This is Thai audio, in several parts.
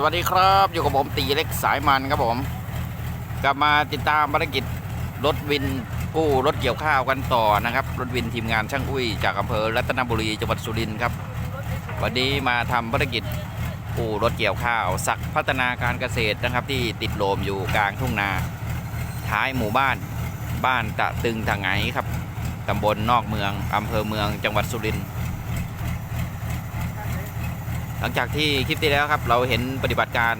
สวัสดีครับอยู่กับผมตีเล็กสายมันครับผม กลับมาติดตามภารกิจรถวินกู้รถเกี่ยวข้าวกันต่อนะครับ รถวินทีมงานช่างอุ้ยจากอำเภอรัตนบุรีจังหวัดสุรินทร์ครับ วันนี้มาทำภารกิจกู้รถเกี่ยวข้าว สักพัฒนาการเกษตรนะครับ ที่ติดโลมอยู่กลางทุ่งนา ท้ายหมู่บ้านบ้านตะตึงทางไงครับตำบลนอกเมืองอำเภอเมืองจังหวัดสุรินทร์ หลังจากที่คลิปที่แล้วครับ เราเห็นปฏิบัติการ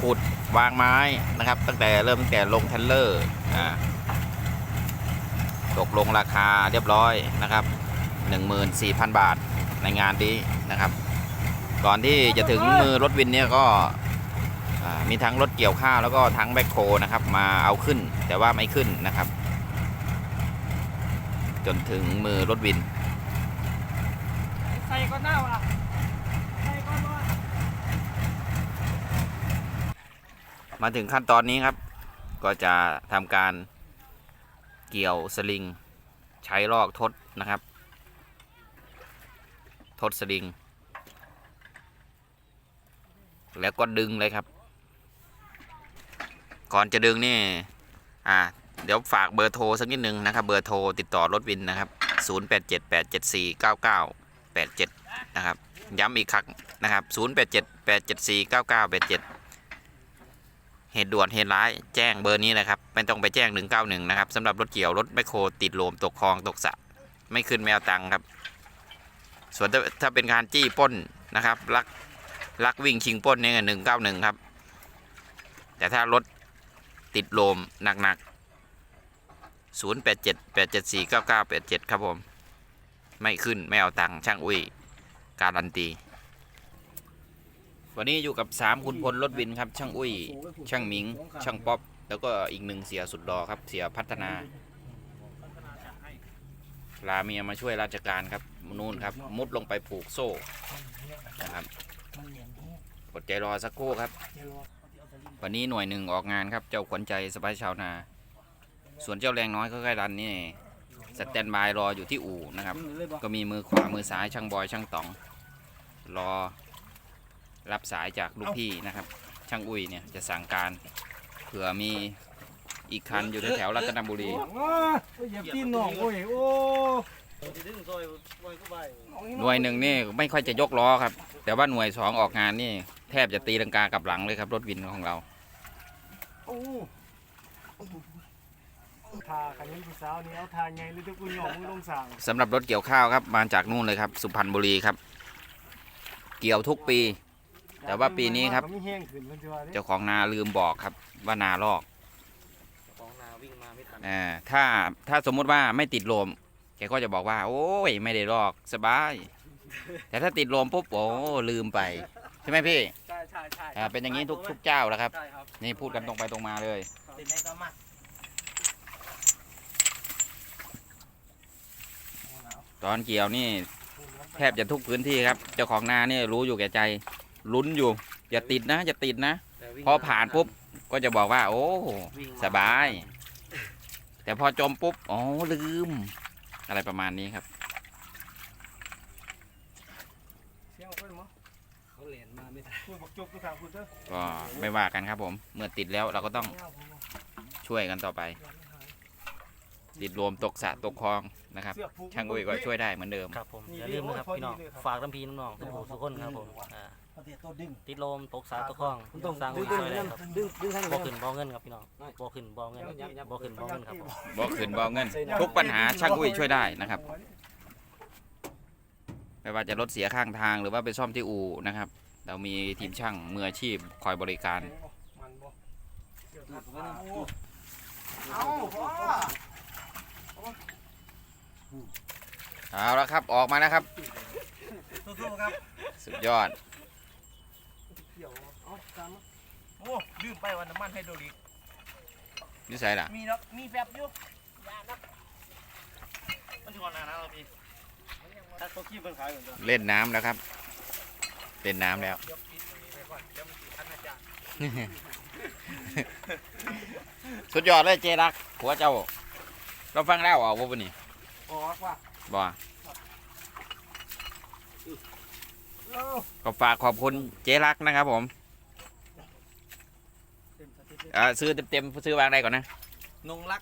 ขุดวางไม้นะครับ ตั้งแต่เริ่มตั้งแต่ลงเทนเลอร์อ่าตกลงราคาเรียบร้อยนะครับ 14,000 บาทในงานนี้นะครับ ก่อนที่จะถึงมือรถวินเนี่ยก็อ่ามีทั้งรถเกี่ยวข้าวแล้วก็ทั้งแบ็คโคนะครับ มาเอาขึ้นแต่ว่าไม่ขึ้นนะครับ จนถึงมือรถวินใส่ก็เน่าอะใส่ก็ว่า มาถึงขั้นตอนนี้ครับ ก็จะทำการเกี่ยวสลิง ใช้ลอกทดนะครับ ทดสลิง แล้วก็ดึงเลยครับ ก่อนจะดึงนี่อ่าเดี๋ยวฝากเบอร์โทรสักนิดนึงนะครับ เบอร์โทรติดต่อรถวินนะครับ 0878749987 นะครับ ย้ำอีกครั้งนะครับ 0878749987 เหตุด่วนเหตุร้ายแจ้งเบอร์นี้นะครับ ไม่ต้องไปแจ้ง 191 นะครับสำหรับรถเกี่ยวรถแมคโครติดโลมตกคลองตกสะไม่ขึ้นไม่เอาตังค์ครับ ส่วนถ้าถ้าเป็นการจี้ป้นนะครับลักลักวิ่งชิงป้นเนี่ยหนึ่งเก้าหนึ่งครับ แต่ถ้ารถติดโลมหนักๆ0 8 7 8 7 4 9 9 8 7ครับผม ไม่ขึ้นไม่เอาตังค์ช่างอุ้ย การันตี วันนี้อยู่กับ 3 คุณพลรถวินครับ ช่างอุ้ย ช่างหมิง ช่างป๊อป แล้วก็อีกหนึ่งเสียสุดรอครับ เสียพัฒนา ลาเมียมาช่วยราชการครับนู่นครับ มุดลงไปผูกโซ่นะครับอดใจรอสักครู่ครับ วันนี้หน่วยหนึ่งออกงานครับ เจ้าขวัญใจสบายชาวนา ส่วนเจ้าแรงน้อยก็ใกล้รันนี่สแตนบายรออยู่ที่อู่นะครับ ก็มีมือขวามือซ้ายช่างบอยช่างต๋อง รอ รับสายจากลูกพี่นะครับ ช่างอุ้ยเนี่ยจะสั่งการเผื่อมีอีกคันอยู่แถวๆรัตนบุรีเหยียบตีนหนองโอ้ยโอ้หน่วยหนึ่งนี่ไม่ค่อยจะยกล้อครับ แต่ว่าหน่วยสองออกงานนี่ แทบจะตีลังกากับหลังเลยครับ รถวินของเราทาขันนี้ผู้สาวนี่เอาทาไงหรือจะกูหยองมึงลงสั่งสำหรับรถเกี่ยวข้าวครับ มาจากนู่นเลยครับ สุพรรณบุรีครับ เกี่ยวทุกปี แต่ว่าปีนี้ครับ มีแห้งขึ้นมันจะว่าเจ้าของนาลืมบอกครับว่านาลอกของนาวิ่งมาไม่ทันอ่าถ้าถ้าสมมุติว่าไม่ติดลมแกก็จะบอกว่า โอ้ยไม่ได้ลอกสบาย แต่ถ้าติดลมปุ๊บโอ้ลืมไป ใช่ไหมพี่ใช่ใช่ใช่อ่าเป็นอย่างนี้ทุกทุกเจ้าแล้วครับ ใช่ครับนี่พูดกันตรงไปตรงมาเลย ติดในก็มาตอนเกี่ยวนี่แทบจะทุกพื้นที่ครับ เจ้าของนาเนี่ยรู้อยู่แก่ใจ ลุ้นอยู่ อย่าติดนะ อย่าติดนะแต่วิ่งพอผ่านปุ๊บ ก็จะบอกว่า โอ้วิ่งมสบาย แต่พอจมปุ๊บ อ๋อ ลืม อะไรประมาณนี้ครับเสียงคนมั้งเขาเหรียญมาไม่ทันคุณบอกจบกูถามคุณเถอะก็ไม่ว่ากันครับผม เมื่อติดแล้วเราก็ต้องช่วยกันต่อไป ติดรวมตกสระตกคลองนะครับเสือกผูกช่างอุ้ยก็ช่วยได้เหมือนเดิมครับผมอย่าลืมนะครับพี่น้องฝากน้ำพีน้องๆทุกผู้ทุกคนครับผม อ่าเอาเดี๋ยวตัวดึง ติดลมตกสาตกคลองคุณต้องสร้างดึวิ่งงดึงช่วยได้ครับดึงดึงทางบ่นี้ขึ้นบ่เงินครับพี่น้องบ่ขึ้นบ่เงินบ่ขึ้นบ่เงินครับผมบอกขืนบอกเงิน ทุกปัญหาช่างอุ้ยช่วยได้นะครับ ไม่ว่าจะรถเสียข้างทางหรือว่าไปซ่อมที่อู่นะครับ เรามีทีมช่างมืออาชีพคอยบริการมันบ่เสือกขาดขาเอาพ่อเอาละครับออกมาแล้วครับ สู้ๆครับ สุดยอด เกี่ยวเอาตามมาโอ้ลืมไปว่าน้ำมันไฮโดรลิกนิสัยล่ะมีเนาะมีแฟบอยู่ยานะมันชอนนานนะเราพี่ถ้าเขาขี้มันขายเหมือนกันเล่นน้ำแล้วครับเล่นน้ำแล้วเดี๋ยวปิดตรงนี้ไปก่อนเดี๋ยวมันติดพันอาจารย์สุดยอดเลยเจรักหัวเจ้า เราฟังแล้วออกว่าวันนี้ออกว่ะบ่เอ้า ก็ฝากขอบคุณเจรักนะครับผมอ่าซื้อเต็มๆซื้อวางได้ก่อนนะนงรัก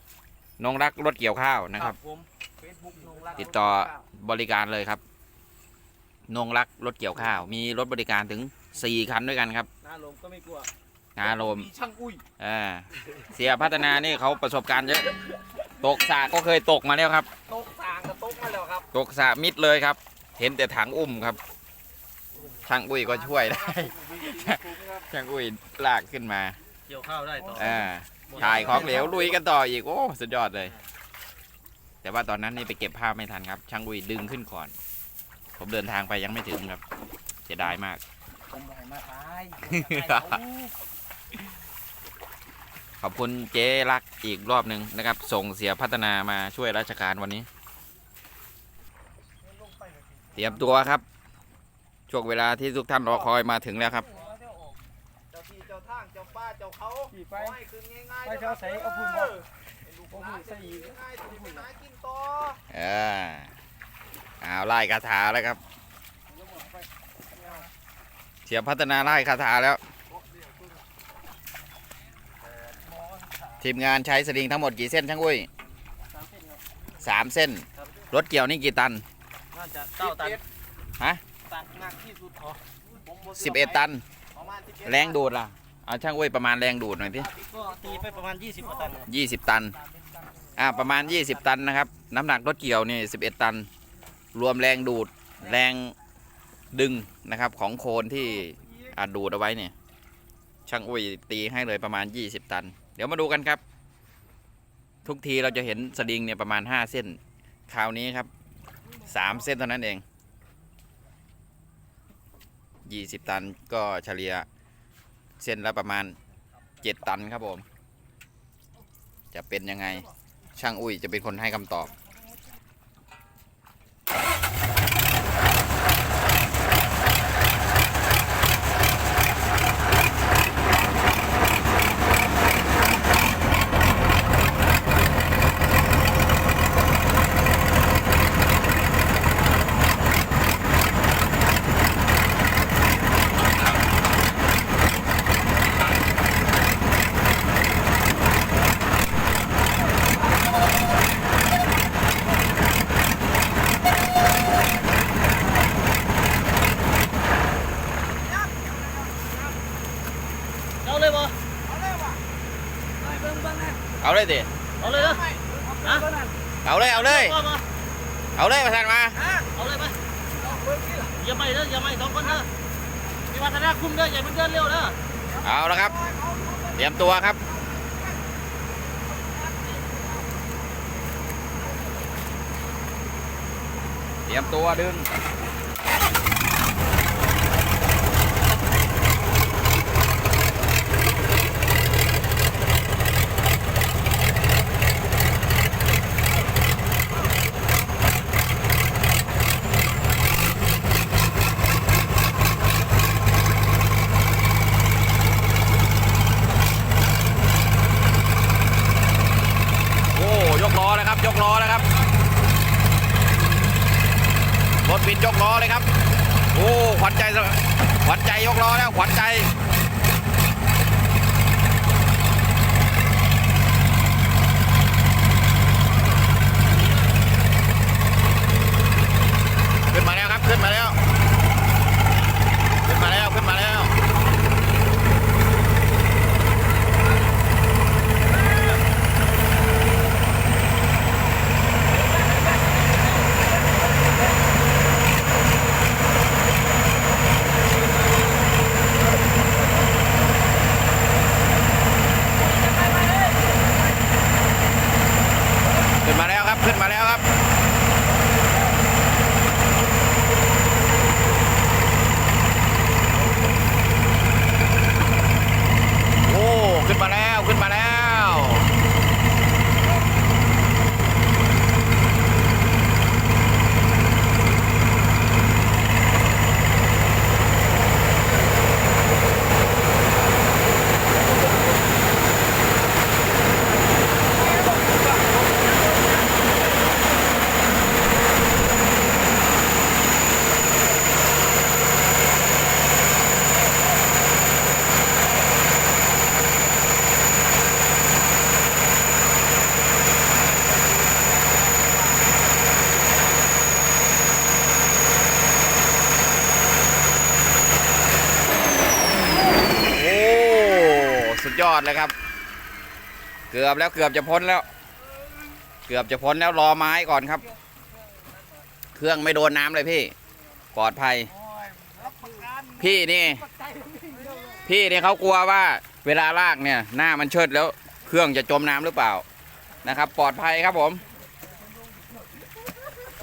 นงรักรถเกี่ยวข้าวนะครับ ผมเฟซบุ๊กนงรักติดต่อบริการเลยครับ นงรักรถเกี่ยวข้าว มีรถบริการถึง4คันด้วยกันครับหน้าลมก็ไม่กลัวนาโรมมีช่างอุ้ยอ่าเสียพัฒนานี่เขาประสบการณ์เยอะตกสระก็เคยตกมาแล้วครับโต๊ะสางกับโต๊ะมาแล้วครับ ตกสระมิดเลยครับ เห็นแต่ถังอุ้มครับ ช่างอุ้ยก็ช่วยได้ ช่างอุ้ยลากขึ้นมา เกี่ยวข้าวได้ต่ออ่าถ่ายของเหลวลุยกันต่ออีกโอ้สุดยอดเลย แต่ว่าตอนนั้นนี่ไปเก็บภาพไม่ทันครับ ช่างอุ้ยดึงขึ้นก่อน ผมเดินทางไปยังไม่ถึงครับ เสียดายมากผมบ่อยมาตายขอบคุณเจ๊รักอีกรอบหนึ่งนะครับ ส่งเสียพัฒนามาช่วยราชการวันนี้ เตรียมตัวครับ ช่วงเวลาที่ทุกท่านรอคอยมาถึงแล้วครับ เจ้าที่เจ้าทางเจ้าป้าเจ้าเขาขี่ไป ขอให้คืนง่ายๆไปเจ้าใส่เอาพุ่นเอบ่อให้ลูกหลานจะอยู่ง่ายๆจะได้ไปหากินต่อเออเอาไล่คาถาแล้วครับ เสียพัฒนาไล่คาถาแล้ว ทีมงานใช้สลิงทั้งหมดกี่เส้นช่างอุ้ยสามเส้น รถเกี่ยวนี่กี่ตัน น่าจะเก้าตันฮะ ตัดหนักที่สุดอ๋อผมบ่สิบเอ็ดตัน ประมาณ11แรงดูดล่ะเอาช่างอุ้ยประมาณแรงดูดหน่อยพี่ก็ตีไปประมาณ 20กว่าตันครับยี่สิบตัน อ่าประมาณยี่สิบตันนะครับ น้ำหนักรถเกี่ยวนี่สิบเอ็ดตัน รวมแรงดูดแรงดึงนะครับของโคนที่อาจดูดเอาไว้เนี่ยช่างอุ้ยตีให้เลยประมาณยี่สิบตัน เดี๋ยวมาดูกันครับ ทุกทีเราจะเห็นสลิงเนี่ยประมาณห้าเส้น คราวนี้ครับสามเส้นเท่านั้นเอง ยี่สิบตันก็เฉลี่ยเส้นละประมาณเจ็ดตันครับผม จะเป็นยังไงช่างอุ้ยจะเป็นคนให้คำตอบ เอาเลยดิเอาเลยเหรอฮะเอาเลยเอาเลยก็มาเอาเลยประธานมาเอาเลยไปอย่าไม่เด้ออย่าไม่สองคนเด้อมีวัฒนาคุมเด้ออย่ามันเดินเร็วเด้อเอาแล้วครับ เตรียมตัวครับเตรียมตัวดึง โอ้ยกล้อเล ยกล้อนะครับ รถบินยกล้อเลยครับ โอ้ขวัญใจขวัญใจยกล้อแล้วขวัญใจขึ้นมาแล้วครับขึ้นมาแล้ว ขึ้นมาแล้ว ขึ้นมาแล้ว โอดเลยครับ เกือบแล้วเกือบจะพ้นแล้ว เกือบจะพ้นแล้วรอไม้ก่อนครับ เครื่องไม่โดนน้ำเลยพี่ปลอดภัยโอ้ยรับประกันพี่นี่ปัจจัยมันไม่เยอะเลยพี่เนี่ยเขากลัวว่า เวลาลากเนี่ย หน้ามันเชิดแล้ว เครื่องจะจมน้ำหรือเปล่านะครับ ปลอดภัยครับผม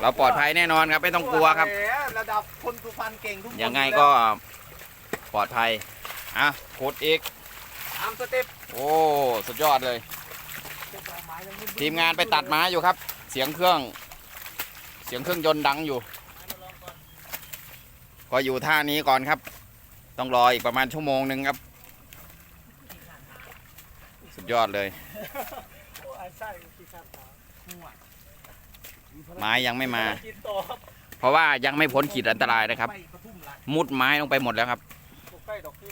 เราปลอดภัยแน่นอนครับ ไม่ต้องกลัวครับแหมระดับคนสุพรรณเก่งทุกคนยังไงก็ปลอดภัยอะขุดอีก ตามสเต็ปโอ้สุดยอดเลย ทีมงานไปตัดไม้อยู่ครับ เสียงเครื่อง เสียงเครื่องยนต์ดังอยู่ ก็อยู่ท่านี้ก่อนครับ ต้องรออีกประมาณชั่วโมงหนึ่งครับ สุดยอดเลยโอ้ยไส้ที่ข้างขวาไม้ยังไม่มากินต่อครับเพราะว่ายังไม่พ้นขีดอันตรายนะครับไปปทุมละมุดไม้ลงไปหมดแล้วครับตกใกล้ดอกที่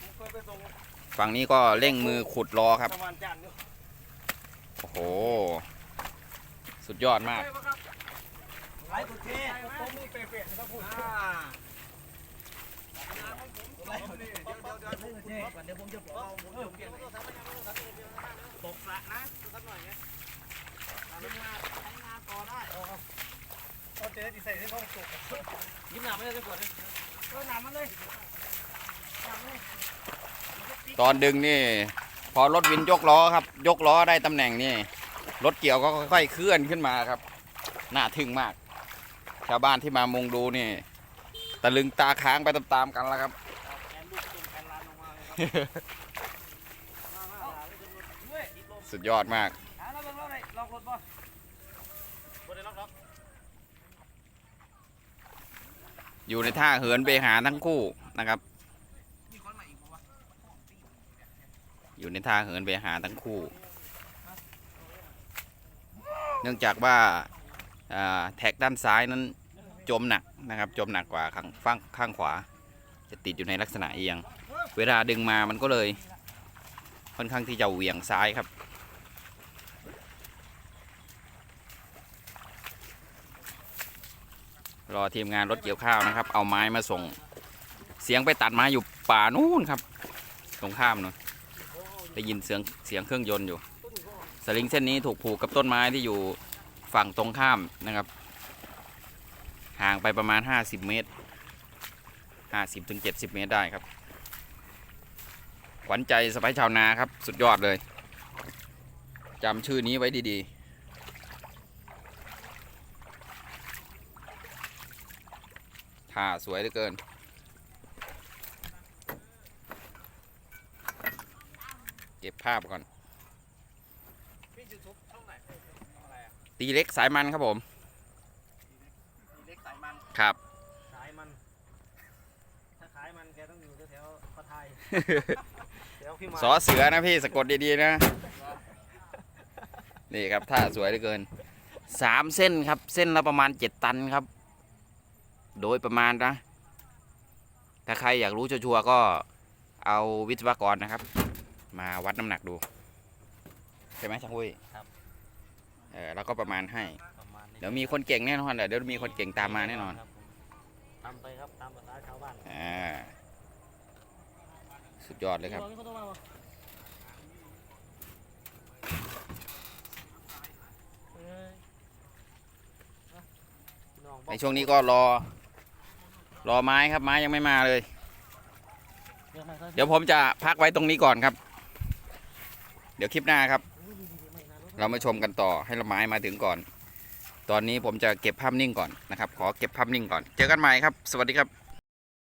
ผมเคยไปส่ง ฝั่งนี้ก็เร่งมือขุดรอครับ โอ้โห สุดยอดมากใช่ปะครับไลฟ์สุดเท่ใช่ไหมผมมีเปลี่ยนๆครับพูดอ่ามเดี๋ยวผมจะบอกผมจะเปลี่ยนตกสะนะสักหน่อยไงทำงานใช้งานต่อได้เอาเจ๊ที่ใส่ที่ห้อสุกยิ้มหนาไม่ได้จะปวดเลยเออหนามมันเลยหนามเลย ตอนดึงนี่ พอรถวินยกล้อครับ ยกล้อได้ตำแหน่งนี่รถเกี่ยวก็ค่อยๆเคลื่อนขึ้นมาครับ น่าทึ่งมาก ชาวบ้านที่มามุงดูนี่ตะลึงตาค้างไปตามๆกันแล้วครับสุดยอดมากองเลยลองรถบ่บนได้ล็อกล็อกอยู่ในท่าเหินไปหาทั้งคู่นะครับ มีคนมาอีกปะวะ อยู่ในท่าเหินไปหาทั้งคู่ เนื่องจากว่าแท็กด้านซ้ายนั้นจมหนักนะครับ จมหนักกว่าข้างฝั่งข้างขวา จะติดอยู่ในลักษณะเอียง เวลาดึงมามันก็เลย ค่อนข้างที่จะเหวี่ยงซ้ายครับรอทีมงานรถเกี่ยวข้าวนะครับ เอาไม้มาส่ง เสียงไปตัดไม้อยู่ป่านู้นครับ ตรงข้ามนู้น ได้ยินเสียงเสียงเครื่องยนต์อยู่ สลิงเส้นนี้ถูกผูกกับต้นไม้ที่อยู่ฝั่งตรงข้ามนะครับ ห่างไปประมาณ 50 เมตร 50ถึง70 เมตรได้ครับ ขวัญใจสไปชาวนาครับ สุดยอดเลยจำชื่อนี้ไว้ดีๆท่าสวยเหลือเกิน เก็บภาพก่อนพี่ยูทูบช่องไหนอะไรอะตีเล็กสายมันครับผมมีเล็กสายมันครับสายมันถ้าขายมันแกต้องอยู่แถวๆพระไทยแถวพี่มาสอเสือนะพี่สะกดดีๆนะ นี่ครับท่าสวยเหลือเกินสามเส้นครับ เส้นละประมาณเจ็ดตันครับ โดยประมาณนะ ถ้าใครอยากรู้ชัวร์ๆก็เอาวิศวกรนะครับ มาวัดน้ำหนักดู ใช่ไหมช่างวุ้ยครับ เออแล้วก็ประมาณให้ ประมาณนี้เดี๋ยวมีคนเก่งแน่นอนแหละเดี๋ยวมีคนเก่งตามมาแน่นอน ครับผมทำไปครับตามภาษาชาวบ้านอ่า สุดยอดเลยครับมีคนโทรมาบ่เอ้ยนะพี่น้องบอกในช่วงนี้ก็รอ รอไม้ครับไม้ยังไม่มาเลย เดี๋ยวมาครับเดี๋ยวผมจะพักไว้ตรงนี้ก่อนครับเดี๋ยวคลิปหน้าครับ เรามาชมกันต่อให้ละไม้มาถึงก่อน ตอนนี้ผมจะเก็บภาพนิ่งก่อนนะครับ ขอเก็บภาพนิ่งก่อน เจอกันใหม่ครับ สวัสดีครับ